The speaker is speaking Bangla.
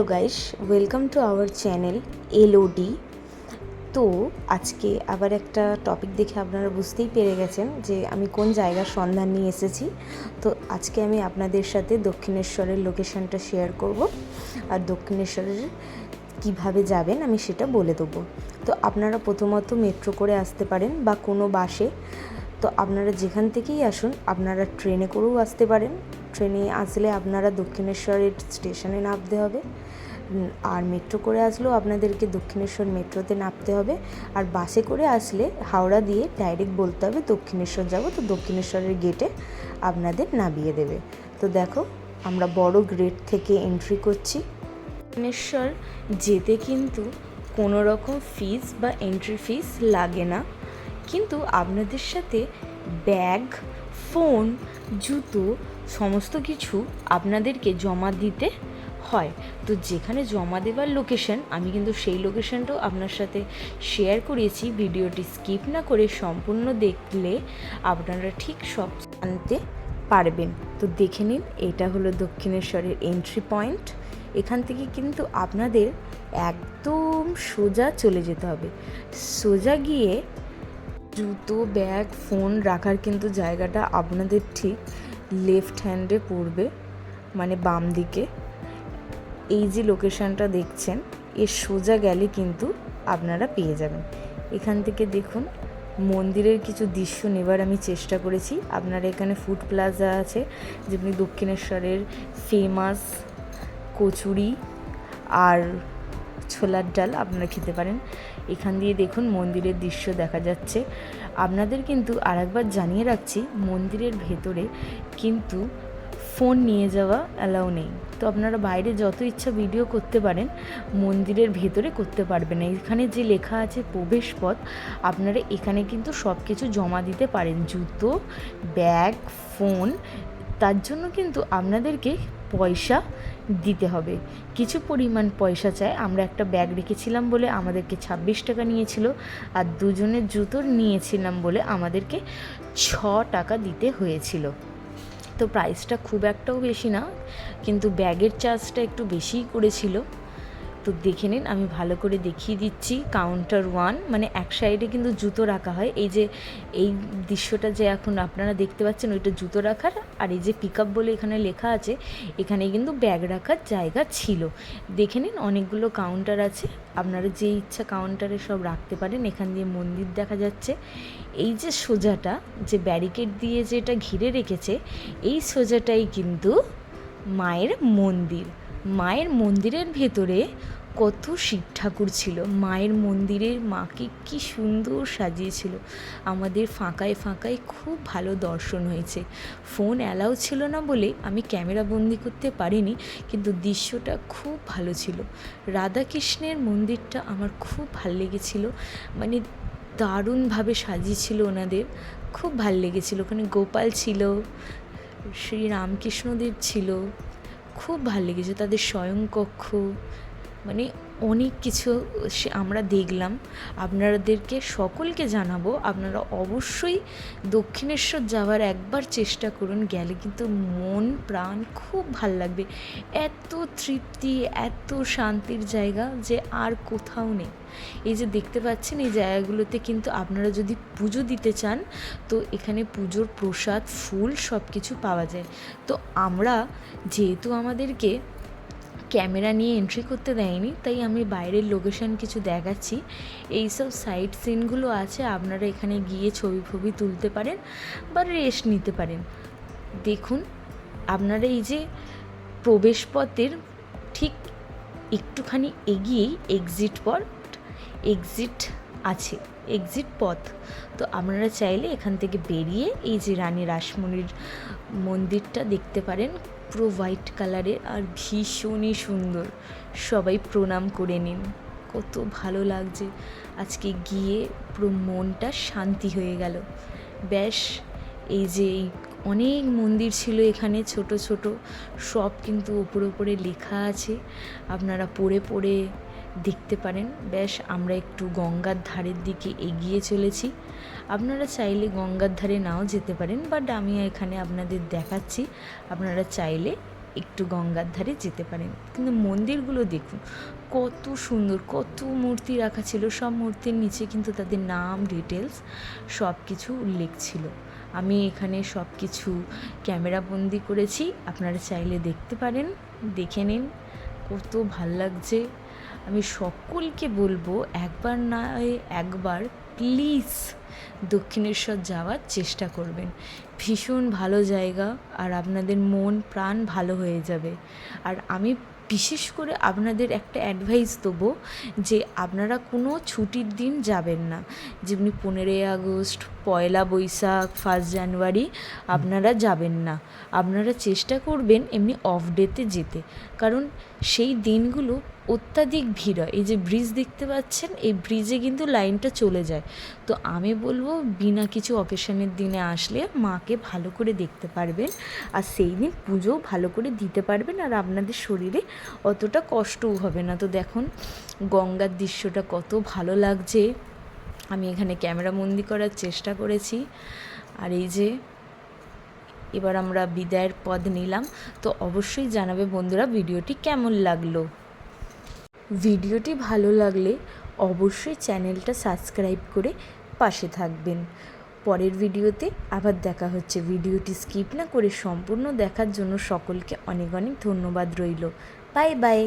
Hello guys welcome to our channel LOD তো আজকে আবার একটা টপিক দেখে আপনারা বুঝতেই পেরে গেছেন যে আমি কোন জায়গার সন্ধান নিয়ে এসেছি। তো আজকে আমি আপনাদের সাথে দক্ষিণেশ্বরের লোকেশনটা শেয়ার করব আর দক্ষিণেশ্বরের কীভাবে যাবেন আমি সেটা বলে দেবো। তো আপনারা প্রথমত মেট্রো করে আসতে পারেন বা কোনো বাসে। তো আপনারা যেখান থেকেই আসুন, আপনারা ট্রেনে করেও আসতে পারেন। ট্রেনে আসলে আপনারা দক্ষিণেশ্বরের স্টেশনে নামতে হবে। আর মেট্রো করে আসলেও আপনাদেরকে দক্ষিণেশ্বর মেট্রোতে নামতে হবে। আর বাসে করে আসলে হাওড়া দিয়ে ডাইরেক্ট বলতে হবে দক্ষিণেশ্বর যাব, তো দক্ষিণেশ্বরের গেটে আপনাদের নামিয়ে দেবে। তো দেখো, আমরা বড় গেট থেকে এন্ট্রি করছি। দক্ষিণেশ্বর যেতে কিন্তু কোনো রকম ফিস বা এন্ট্রি ফিস লাগে না। কিন্তু আপনাদের সাথে ব্যাগ ফোন জুতো, সমস্ত কিছু আপনাদেরকে জমা দিতে হয়। তো যেখানে জমা দেওয়ার লোকেশন আমি কিন্তু সেই লোকেশনটাও আপনার সাথে শেয়ার করেছি। ভিডিওটি স্কিপ না করে সম্পূর্ণ দেখলে আপনারা ঠিক সব জানতে পারবেন। তো দেখে নিন, এটা হলো দক্ষিণেশ্বরের এন্ট্রি পয়েন্ট এখান থেকে কিন্তু আপনাদের একদম সোজা চলে যেতে হবে। সোজা গিয়ে জুতো, ব্যাগ ফোন রাখার কিন্তু জায়গাটা আপনাদের ঠিক লেফট হ্যান্ডে পড়বে মানে বাম দিকে এই যে লোকেশনটা দেখছেন এর সোজা গেলে কিন্তু আপনারা পেয়ে যাবেন। এখান থেকে দেখুন, মন্দিরের কিছু দৃশ্য নেবার আমি চেষ্টা করেছি। আপনারা এখানে ফুড প্লাজা আছে, যেমনি দক্ষিণেশ্বরের ফেমাস কচুরি আর ছোলার ডাল আপনারা খেতে পারেন। এখান দিয়ে দেখুন, মন্দিরের দৃশ্য দেখা যাচ্ছে। আপনাদের কিন্তু আরেকবার জানিয়ে রাখছি, মন্দিরের ভেতরে কিন্তু ফোন নিয়ে যাওয়া অ্যালাউ নেই। তো আপনারা বাইরে যত ইচ্ছা ভিডিও করতে পারেন, মন্দিরের ভেতরে করতে পারবেন না। এখানে যে লেখা আছে প্রবেশ পথ, আপনারা এখানে কিন্তু সব কিছু জমা দিতে পারেন। জুতো, ব্যাগ, ফোন, তার জন্য কিন্তু আপনাদেরকে পয়সা দিতে হবে। কিছু পরিমাণ পয়সা চাই। আমরা একটা ব্যাগ রেখেছিলাম বলে আমাদেরকে ছাব্বিশ টাকা নিয়েছিল আর দুজনের জুতোর নিয়েছিলাম বলে আমাদেরকে ছ টাকা দিতে হয়েছিল। তো প্রাইসটা খুব একটাও বেশি না কিন্তু ব্যাগের চার্জটা একটু বেশিই করেছিল। তো দেখে নিন, আমি ভালো করে দেখিয়ে দিচ্ছি। কাউন্টার ওয়ান মানে এক সাইডে কিন্তু জুতো রাখা হয়। এই যে, এই দৃশ্যটা যে এখন আপনারা দেখতে পাচ্ছেন, ওইটা জুতো রাখার। আর এই যে পিক বলে এখানে লেখা আছে, এখানে কিন্তু ব্যাগ রাখার জায়গা ছিল। দেখে নিন, অনেকগুলো কাউন্টার আছে। আপনারা যে ইচ্ছা কাউন্টারে সব রাখতে পারেন। এখান দিয়ে মন্দির দেখা যাচ্ছে। এই যে সোজাটা, যে ব্যারিকেড দিয়ে যেটা ঘিরে রেখেছে, এই সোজাটাই কিন্তু মায়ের মন্দির। মায়ের মন্দিরের ভেতরে কত শিব ঠাকুর ছিল। মায়ের মন্দিরের মাকে কি সুন্দর সাজিয়েছিল। আমাদের ফাঁকায় ফাঁকায় খুব ভালো দর্শন হয়েছে। ফোন অ্যালাউ ছিল না বলে আমি ক্যামেরা বন্দি করতে পারিনি, কিন্তু দৃশ্যটা খুব ভালো ছিল। রাধাকৃষ্ণের মন্দিরটা আমার খুব ভালো লেগেছিল। মানে দারুণভাবে সাজিয়েছিল ওনাদের। খুব ভালো লেগেছিল। ওখানে গোপাল ছিল, শ্রী রামকৃষ্ণদেব ছিল। খুব ভালো লেগেছে তাদের স্বয়ংকক্ষ মানে অনেক কিছু আমরা দেখলাম। আপনাদেরকে সকলকে জানাব, আপনারা অবশ্যই দক্ষিণেশ্বর যাওয়ার একবার চেষ্টা করুন, গেলে কিন্তু মন, প্রাণ খুব ভালো লাগবে। এত তৃপ্তি, এত শান্তির জায়গা যে আর কোথাও নেই। এই যে দেখতে পাচ্ছেন, এই জায়গাগুলোতে কিন্তু আপনারা যদি পুজো দিতে চান, তো এখানে পুজোর প্রসাদ, ফুল সব কিছু পাওয়া যায়। তো আমরা যেহেতু আমাদেরকে ক্যামেরা নিয়ে এন্ট্রি করতে দেয়নি, তাই আমি বাইরের লোকেশন কিছু দেখাচ্ছি। এইসব সাইট সিনগুলো আছে, আপনারা এখানে গিয়ে ছবি ফবি তুলতে পারেন বা রেস্ট নিতে পারেন। দেখুন, আপনারা এই যে প্রবেশপথের ঠিক একটুখানি এগিয়েই এক্সিট পথ এক্সিট আছে এক্সিট পথ। তো আপনারা চাইলে এখান থেকে বেরিয়ে এই যে রানী রাসমণির মন্দিরটা দেখতে পারেন। পুরো হোয়াইট কালারের আর ভীষণই সুন্দর। সবাই প্রণাম করে নিন। কত ভালো লাগছে। আজকে গিয়ে পুরো মনটা শান্তি হয়ে গেল। ব্যাস, এই যে এই অনেক মন্দির ছিল এখানে ছোট ছোট, সব কিন্তু ওপরে ওপরে লেখা আছে। আপনারা পড়ে পড়ে দেখতে পারেন। ব্যাস আমরা একটু গঙ্গার ধারের দিকে এগিয়ে চলেছি। আপনারা চাইলে গঙ্গার ধারে নাও যেতে পারেন বাট আমি এখানে আপনাদের দেখাচ্ছি। আপনারা চাইলে একটু গঙ্গার ধারে যেতে পারেন। কিন্তু মন্দিরগুলো দেখুন, কত সুন্দর, কত মূর্তি রাখা ছিল। সব মূর্তির নিচে কিন্তু তাদের নাম ডিটেলস সব কিছু উল্লেখ ছিল। আমি এখানে সব কিছু ক্যামেরাবন্দি করেছি। আপনারা চাইলে দেখতে পারেন, দেখে নিন। কত ভালো লাগছে। আমি সকলকে বলব একবার না একবার প্লিজ দক্ষিণেশ্বর যাওয়ার চেষ্টা করবেন। ভীষণ ভালো জায়গা আর আপনাদের মন, প্রাণ ভালো হয়ে যাবে। আর আমি বিশেষ করে আপনাদের একটা অ্যাডভাইস দেবো যে আপনারা কোনো ছুটির দিন যাবেন না। যেমনি পনেরোই August, Poila Boishakh first January আপনারা যাবেন না। আপনারা চেষ্টা করবেন এমনি অফ ডেতে যেতে। কারণ সেই দিনগুলো অত্যাধিক ভিড় হয়। এই যে ব্রিজ দেখতে পাচ্ছেন, এই ব্রিজে কিন্তু লাইনটা চলে যায়। তো আমি বলব, বিনা কিছু অকেশনের দিনে আসলে মাকে ভালো করে দেখতে পারবেন আর সেই দিন পুজোও ভালো করে দিতে পারবেন আর আপনাদের শরীরে অতটা কষ্টও হবে না। তো দেখুন, গঙ্গার দৃশ্যটা কত ভালো লাগছে। আমি এখানে ক্যামেরা বন্দি করার চেষ্টা করেছি। আর এই যে এবার আমরা বিদায়ের পদ নিলাম। তো অবশ্যই জানাবে বন্ধুরা ভিডিওটি কেমন লাগল। ভিডিওটি ভালো লাগলে অবশ্যই চ্যানেলটা সাবস্ক্রাইব করে পাশে থাকবেন। পরের ভিডিওতে আবার দেখা হচ্ছে। ভিডিওটি স্কিপ না করে সম্পূর্ণ দেখার জন্য সকলকে অনেক অনেক ধন্যবাদ রইল। Bye bye.